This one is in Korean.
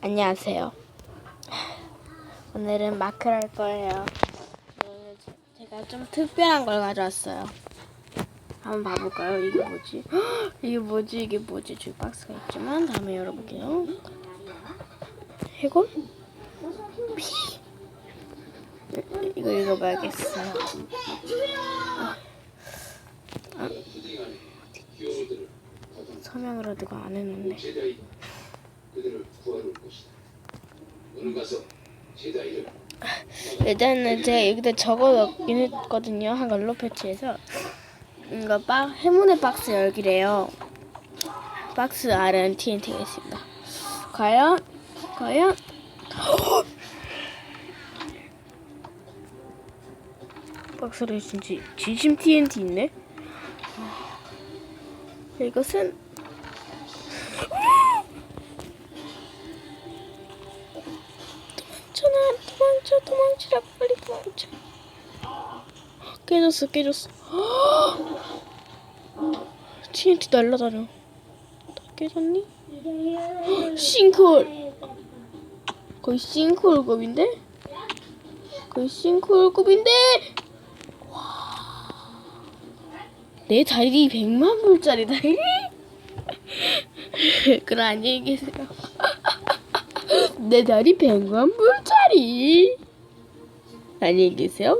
안녕하세요. 오늘은 마크를 할 거예요. 오늘 제- 제가 좀 특별한 걸 가져왔어요. 한번 봐볼까요? 이게 뭐지? 헉, 이게 뭐지? 이게 뭐지? 저기 박스가 있지만 다음에 열어볼게요. 해골? 피. 이거 읽어봐야겠어요. 아, 서명으로 누가 안 했는데. 제자이 그들을 구하러 올 것이다. 예전에 제가 여기다 적어놓긴 했거든요. 한걸로 패치해서. 이거 박, 행운의 박스 열기래요. 박스 아래는 TNT가 있습니다. 과연? 과연? 박스를 진지 진심 TNT 있네? 이것은 도망쳐 도망치라 빨리 도망쳐 깨졌어 깨졌어 TNT 날라다녀 다 깨졌니? 싱크홀 거의 싱크홀급인데? 거의 싱크홀급인데? 와. 내 다리 100만 불짜리 다리? 그럼 안녕히 계세요 내 다리 100만 불짜리. 안녕히 계세요